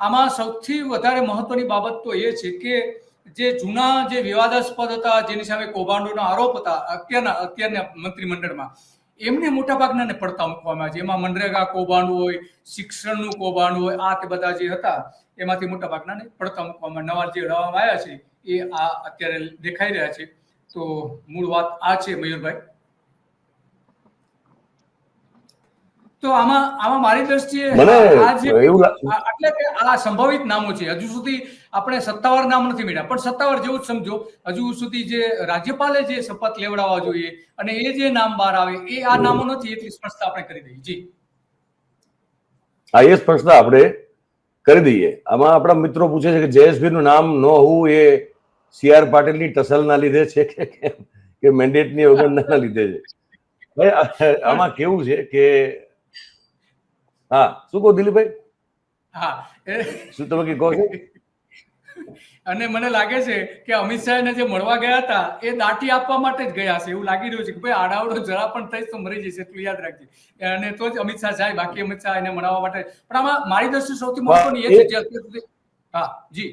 આમાં સૌથી વધારે મહત્વની બાબત તો એ છે કે જે જૂના જે વિવાદાસ્પદ હતા, જેની સામે કૌભાંડોનો આરોપ હતા, અત્યારના અત્યારના મંત્રીમંડળમાં, એમને મોટાભાગનાને પડતા મૂકવામાં આવે છે એમાં મનરેગા કૌભાંડ હોય, શિક્ષણનું કૌભાંડ હોય, આ તે બધા જે હતા, એમાંથી મોટાભાગનાને પડતા મૂકવામાં નવા જે લાવવામાં આવ્યા છે, એ આ અત્યારે દેખાઈ રહ્યા છે. તો મૂળ વાત આ છે, મયુરભાઈ. તો આમાં આમાં મારી દ્રષ્ટિએ એટલે કે આ સંભવિત નામો છે. હજુ સુધી આપણે સત્તાવાર નામ નથી મળ્યા. પણ સત્તાવાર જેવું જ સમજો. હજુ સુધી જે રાજ્યપાલે જે શપથ લેવડાવવા જોઈએ અને એ જે નામ બહાર આવે એ આ નામો નથી એટલી સ્પષ્ટતા આપણે કરી દઈએ. જી. હા એ સ્પષ્ટતા આપણે કરી દઈએ. આમાં આપણા મિત્રો પૂછે છે કે જયેશભાઈ નું નામ ન હોવું એ સી આર પાટીલની ટસલના લીધે છે કે? કે મેન્ડેટની અવગણનાના લીધે છે. આમાં કેવું છે કે હા શું કહો દિલીપભાઈ? હા શું તમે કે કહો છો? અને મને લાગે છે કે અમિત શાહને જે મળવા ગયા હતા એ દાટી આપવા માટે જ ગયા છે. એવું લાગી રહ્યું છે કે ભાઈ આડાવડો જરા પણ થઈશ તો મરી જશે એટલું યાદ રાખજે. અને તો જ અમિત શાહ જાય બાકી અમિત શાહ એને મળવા માટે. પણ આમાં મારી દ્રષ્ટિ સૌથી મહત્વની એ છે જે અત્યાર સુધી હા જી.